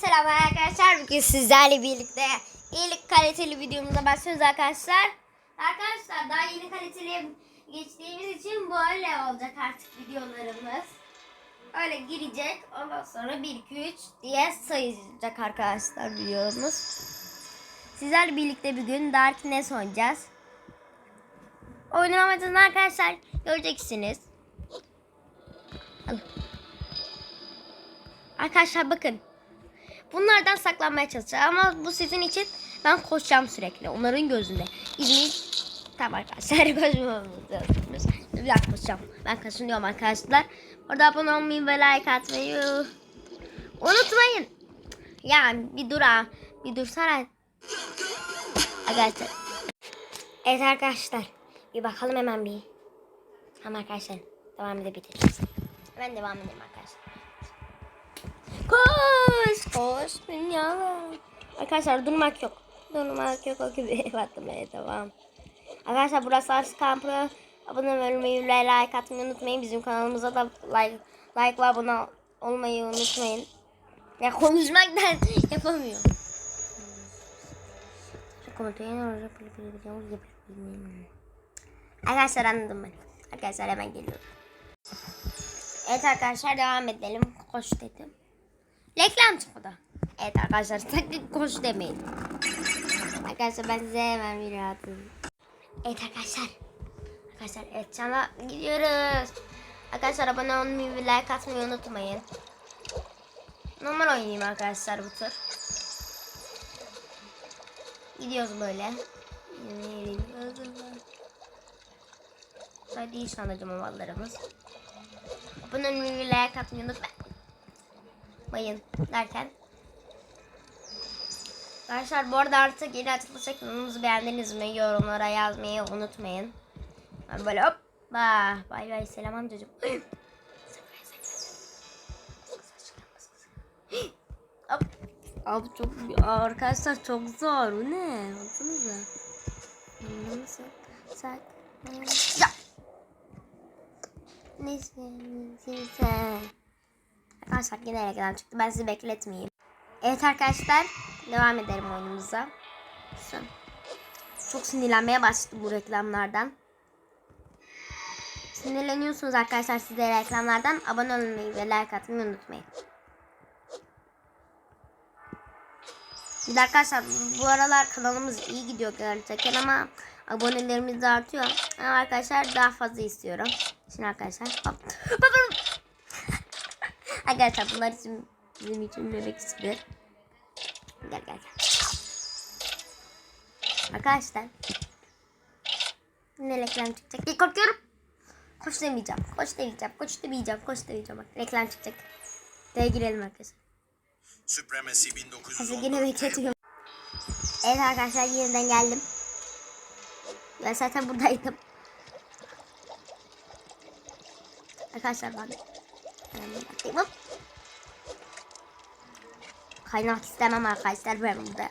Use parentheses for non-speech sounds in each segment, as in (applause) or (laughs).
selam arkadaşlar. Bugün sizlerle birlikte ilk kaliteli videomuza başlıyoruz arkadaşlar. Arkadaşlar daha yeni kaliteli geçtiğimiz için böyle olacak artık videolarımız. Öyle girecek. Ondan sonra 1 2 3 diye sayacak arkadaşlar videomuz. Sizlerle birlikte bir gün Darkness oynayacağız. Oyunun amacını arkadaşlar göreceksiniz. Alın. Arkadaşlar bakın. Bunlardan saklanmaya çalışacağım ama bu sizin için ben koşacağım sürekli onların gözünde. İzleyin. Tamam arkadaşlar (laughs) koşmamız Bir dakika koşacağım. Ben kaçınıyorum arkadaşlar. Orada abone olmayı ve like atmayı unutmayın. Yani bir dur ha. Bir dursana. Arkadaşlar. Evet arkadaşlar. Bir bakalım hemen bir. Tamam arkadaşlar. Devam edebiliriz. Hemen devam edelim arkadaşlar. Koş, koş dünya. Arkadaşlar durmak yok. Durmak yok o gibi (laughs) batmaya devam. Arkadaşlar burası Ars Kampı. Abone olmayı, like atmayı unutmayın. Bizim kanalımıza da like, like ve abone olmayı unutmayın. Ya konuşmaktan (laughs) yapamıyorum. Arkadaşlar anladım ben. Arkadaşlar hemen geliyorum. Evet arkadaşlar devam edelim. Koş dedim. Reklam çıkmadı. Evet arkadaşlar sakın koş demeyin. Arkadaşlar ben size hemen bir rahatım. Evet arkadaşlar. Arkadaşlar evet çana gidiyoruz. Arkadaşlar abone olmayı ve like atmayı unutmayın. Normal oynayayım arkadaşlar bu tur. Gidiyoruz böyle. Hadi iyi sanacağım ovallarımız. Abone olmayı ve like atmayı unutmayın unutmayın derken. Arkadaşlar bu arada artık yeni açılış ekranımızı beğendiniz mi? Yorumlara yazmayı unutmayın. Ben böyle hop. Bah, bay bay selam amcacığım. (gasps) hop. Abi çok arkadaşlar çok zor. Bu ne? Baksanıza. Nasıl? Sak. Ya. Neyse. Neyse. Arkadaşlar yine reklam çıktı. Ben sizi bekletmeyeyim. Evet arkadaşlar. Devam edelim oyunumuza. Çok sinirlenmeye başladım bu reklamlardan. Sinirleniyorsunuz arkadaşlar siz reklamlardan. Abone olmayı ve like atmayı unutmayın. Bir de arkadaşlar bu aralar kanalımız iyi gidiyor gerçekten ama abonelerimiz artıyor. Ama arkadaşlar daha fazla istiyorum. Şimdi arkadaşlar hop. Arkadaşlar bunlar için bizim için bebek ismidir. Gel gel gel. Arkadaşlar. Ne reklam çıkacak diye korkuyorum. Koş demeyeceğim. Koş demeyeceğim. Koş demeyeceğim. Koş demeyeceğim. Bak reklam çıkacak. D'ye girelim arkadaşlar. Supremacy Hazır 1914. yine bekletiyorum. Evet arkadaşlar yeniden geldim. Ben zaten buradaydım. Arkadaşlar ben ben bakayım. Kaynak istemem arkadaşlar ben burada.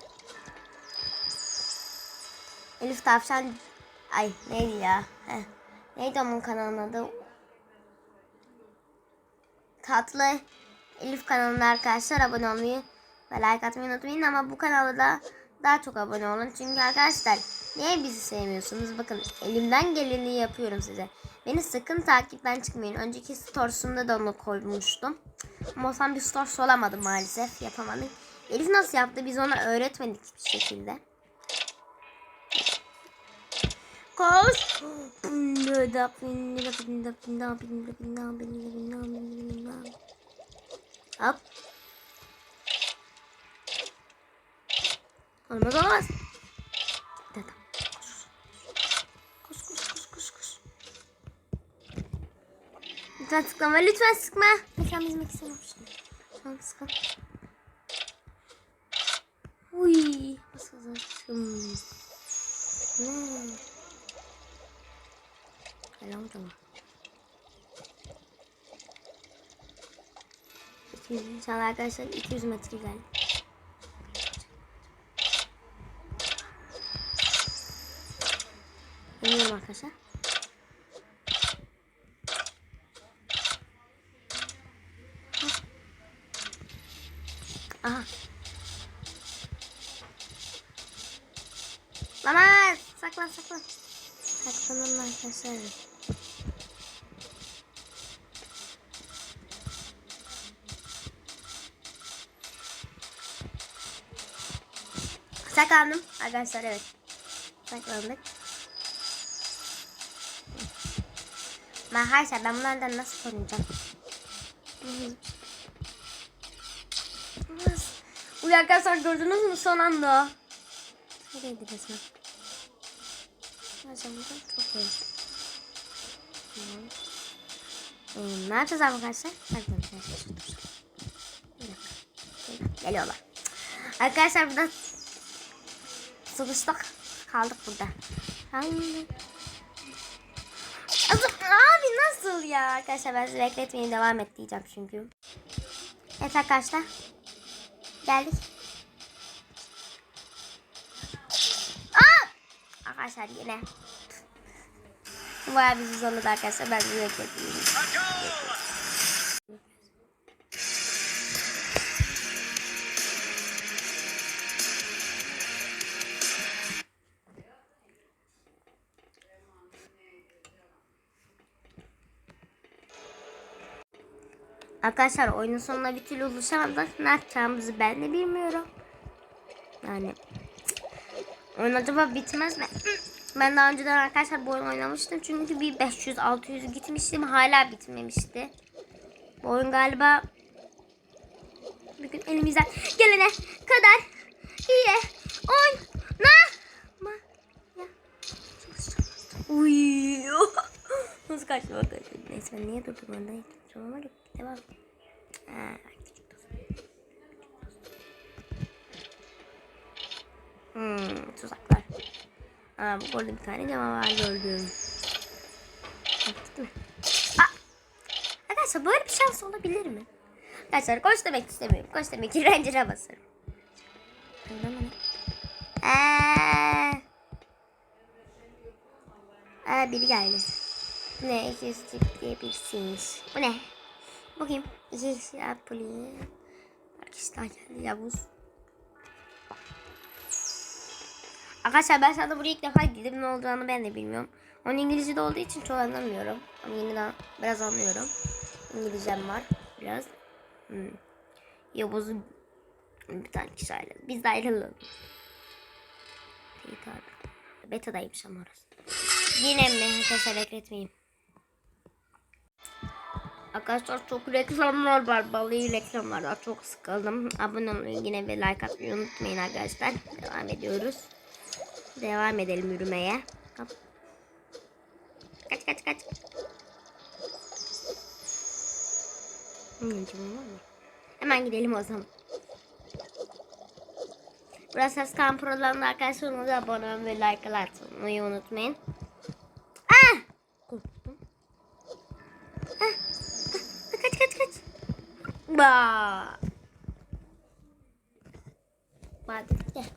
Elif Tavşan Ay neydi ya? Heh. Neydi onun kanalının adı? Tatlı Elif kanalına arkadaşlar abone olmayı ve like atmayı unutmayın ama bu kanala da daha çok abone olun. Çünkü arkadaşlar niye bizi sevmiyorsunuz? Bakın elimden geleni yapıyorum size. Beni sakın takipten çıkmayın. Önceki storesunda da onu koymuştum. Ama o zaman bir stores olamadı maalesef. Yapamadık. Elif nasıl yaptı? Biz ona öğretmedik bir şekilde. Koş. Hop. Olmaz olmaz. Lütfen sıkma lütfen sıkma. Lütfen bizim istemiyorum şimdi. Şu an sıkma. Uy. Nasıl zaçım. Ne? Selam tamam. İnşallah arkadaşlar 200 metre geldi. İniyorum arkadaşlar. Aha. Lamar saklan saklan. Saklanın arkadaşlar. Saklandım arkadaşlar evet. Saklandık. Ben her şey ben bunlardan nasıl korunacağım? Arkadaşlar gördünüz mü son anda? Nereydi resmen? Burada çok iyi. Tamam. Ee, ne yapacağız arkadaşlar? Hadi arkadaşlar Geliyorlar. Arkadaşlar burada sıkıştık. Kaldık burada. Hangi? Abi nasıl ya? Arkadaşlar ben sizi bekletmeyin devam et diyeceğim çünkü. Evet arkadaşlar. Geldik. Aa! Arkadaşlar yine. Bayağı bizi zorladı arkadaşlar. Ben sizi bekletmeyeyim. Arkadaşlar oyunun sonuna bir türlü ulaşamadık. Ne yapacağımızı ben de bilmiyorum. Yani oyun acaba bitmez mi? Ben daha önceden arkadaşlar bu oyun oynamıştım. Çünkü bir 500-600 gitmiştim. Hala bitmemişti. Bu oyun galiba bir elimizden gelene kadar iyi oyna. Ma ya. Uy. (laughs) Nasıl kaçtı arkadaşlar? Neyse ben niye durdum orada? Tamam hadi devam. Ha. Hmm, tuzaklar. Aa, bu orada bir tane canavar gördüm. Değil mi? Aa! Arkadaşlar böyle bir şans olabilir mi? Arkadaşlar koş demek istemiyorum. Koş demek ki Ranger'a basarım. Eee. Aa, biri geldi. Ne? İki üstlük diyebilirsiniz. Bu ne? Bakayım. İki siyah poli. Arkadaşlar geldi Yavuz. Arkadaşlar ben sana buraya ilk defa girdim. Ne olacağını ben de bilmiyorum. Onun İngilizce'de olduğu için çoğu anlamıyorum. Ama yeniden biraz anlıyorum. İngilizcem var biraz. Hmm. Yavuz'un bir tane kişi ayrıldı. Biz de ayrılalım. Beta'daymış ama orası. Yine mi? Arkadaşlar bekletmeyeyim. Arkadaşlar çok reklamlar var. Balayı reklamlardan çok sıkıldım. Abone olmayı yine ve like atmayı unutmayın arkadaşlar. Devam ediyoruz. Devam edelim yürümeye. Hop. Kaç kaç kaç. Hemen gidelim o zaman. Burası kamp programında arkadaşlar abone olmayı ve like atmayı unutmayın. Ba. Hadi gel.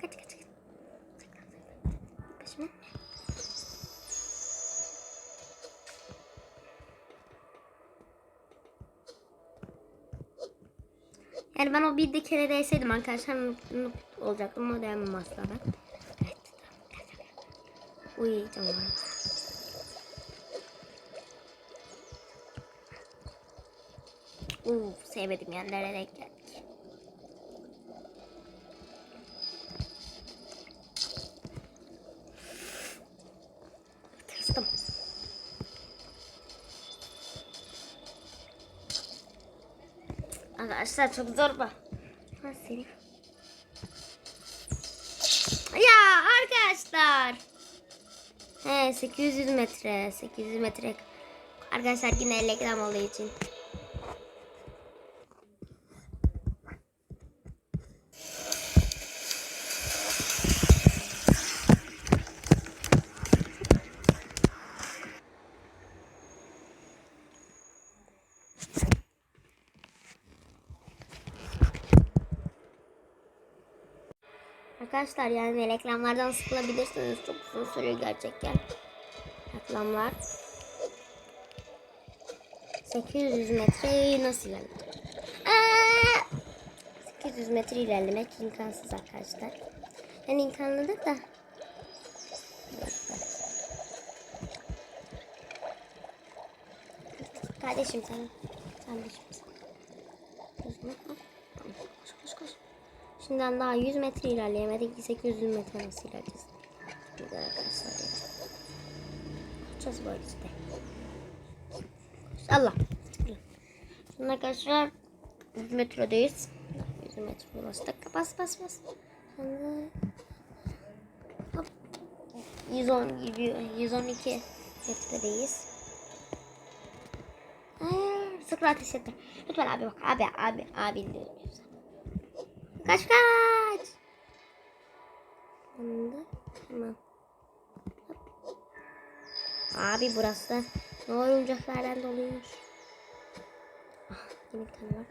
Kaç kaç kaç. Yani ben o bir de kere değseydim arkadaşlar olacaktım ama değmem asla ben. Evet. Uy tamam. Uuu sevmedim yerlere denk geldik. Tırstım. Arkadaşlar çok zor bu. Ha seni. Ya arkadaşlar. He 800 metre. 800 metre. Arkadaşlar yine reklam olduğu için. Arkadaşlar yani reklamlardan sıkılabilirsiniz. Çok uzun sürüyor gerçekten. Reklamlar. 800 metre nasıl ilerledim? Aa! 800 metre ilerlemek imkansız arkadaşlar. Yani imkanlıdır da. Kardeşim sen. Sen de şimdi. Şimdiden daha 100 metre ilerleyemedik. 800 metre nasıl ilerleyeceğiz? Güzel arkadaşlar. ya. Yapacağız böyle işte. Allah. Şimdi arkadaşlar 100 metredeyiz. 100 metre ulaştık. Bas bas bas. Şimdi hop. 110 gibi 112 metredeyiz. Hayır, sıkı ateş etti. Lütfen abi bak. Abi abi abi diyoruz. Kaç kaç. Şimdi tamam. Abi burası da ne oyuncaklardan doluymuş. Ah, yine bir tane var.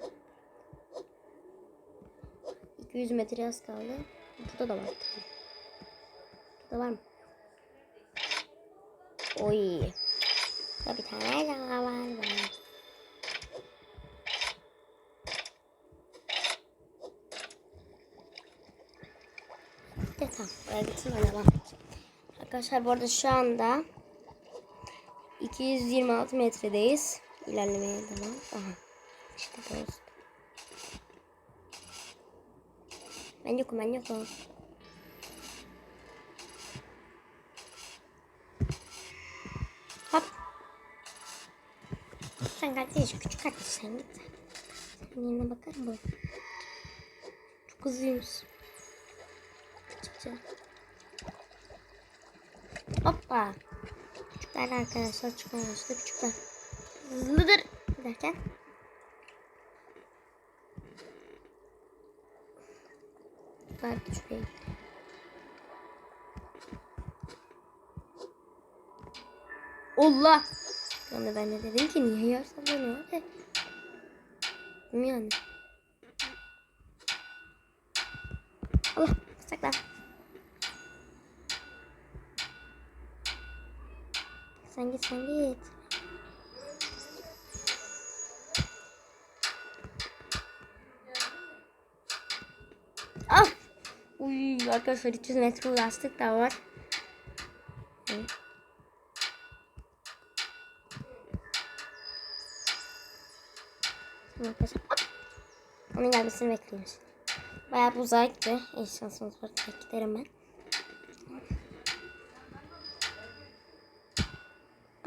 200 metre az kaldı. Burada da var. Burada var mı? Oy. Burada bir tane daha var. var. Tamam. Buraya edeceğim. Arkadaşlar bu arada şu anda 226 metredeyiz. İlerlemeye devam. Aha. İşte burası. Ben yokum ben yokum. Hop. Sen kardeş küçük kardeş sen git. Sen yerine bakarım bu. Çok hızlıymış. Çıkacağım. Hoppa. Küçükler arkadaşlar çıkan yaşta küçükler. Hızlıdır derken. Ben şuraya. Allah. Yani ben de dedim ki niye hadi. Değil mi yani? Allah saklan. Sen git sen git. Ah! Uy arkadaşlar 300 metre ulaştık da var. Onun gelmesini bekliyoruz. Bayağı bir gitti. İyi şansımız var. Giderim ben.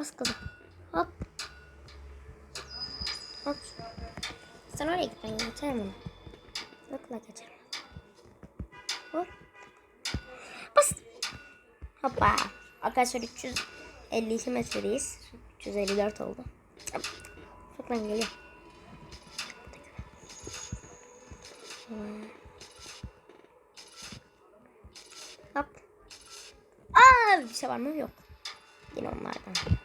Bas kızım. Hop. Hop. Sen oraya git ben geçerim onu. Sıkla geçerim. Vur. Bas. Hoppa. Arkadaşlar 352 metredeyiz. 354 oldu. Sıkla geliyor. Hop. Aa bir şey var mı? Yok. Yine onlardan.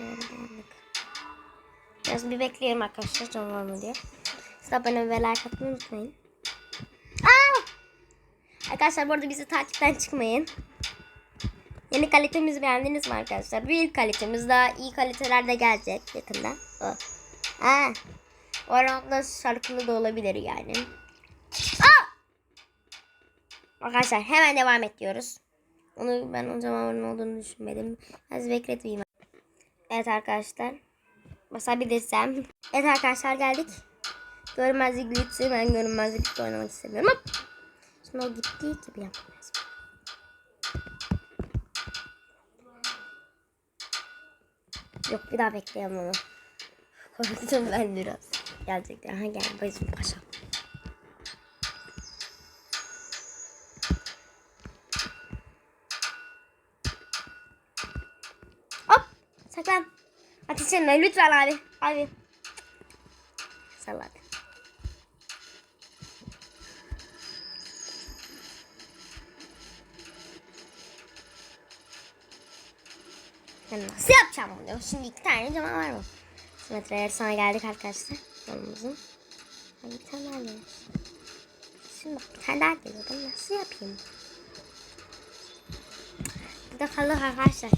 Yandık. Biraz bir bekleyelim arkadaşlar canavar mı diye. Siz abone ve like atmayı unutmayın. Aa! Arkadaşlar bu arada bizi takipten çıkmayın. Yeni kalitemizi beğendiniz mi arkadaşlar? Büyük kalitemiz daha iyi kaliteler de gelecek yakında. O. Aa. O arada şarkılı da olabilir yani. Aa! Arkadaşlar hemen devam et diyoruz. Onu ben o zaman onun olduğunu düşünmedim. Az bekletmeyeyim. Evet arkadaşlar. Basabilirsem. Evet arkadaşlar geldik. Görünmezlik glitsi. Ben görünmezlikle oynamak istemiyorum. Hop. Şimdi o gittiği gibi yapacağız. Yok bir daha bekleyemem onu. (laughs) Korktum ben biraz. Gerçekten. Ha gel bizim paşam. Hop saklan. Etme lütfen abi. Abi. Salak. Nasıl yapacağım onu? Şimdi iki tane canavar var mı? Metreye sana geldik arkadaşlar. Yolumuzun. Ay bir tane daha geliyor. Şimdi bak bir tane daha geliyor. Ben nasıl yapayım? Burada kalır arkadaşlar.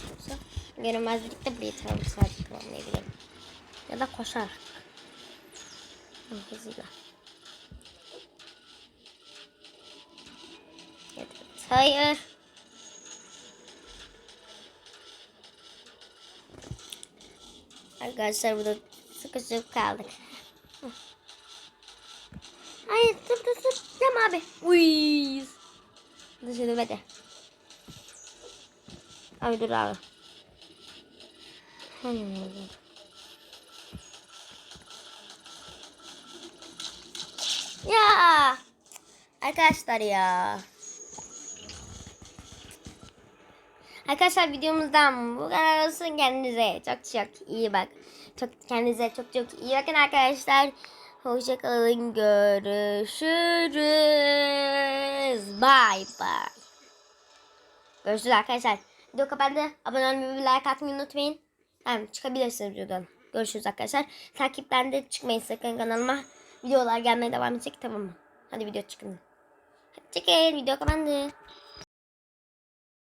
Görünmezlikte bir tarafı sadece tamamlayabilirim. Ya da koşarak. Hı, Hızıyla. Evet, evet. Hayır. Arkadaşlar burada sıkışıp kaldık. Hayır dur dur dur. Tamam abi. Uy. Dışarı hadi. Abi dur abi. Hmm. Ya. Arkadaşlar ya. Arkadaşlar videomuzdan bu kadar olsun. Kendinize çok çok iyi bak. Çok kendinize çok çok iyi bakın arkadaşlar. Hoşçakalın. Görüşürüz. Bye bye. Görüşürüz arkadaşlar. Video kapandı. Abone olmayı like atmayı unutmayın. Tamam çıkabilirsiniz videodan. Görüşürüz arkadaşlar. Takipten de çıkmayın sakın kanalıma. Videolar gelmeye devam edecek tamam mı? Hadi video çıkın. Hadi çıkın. Video kapandı.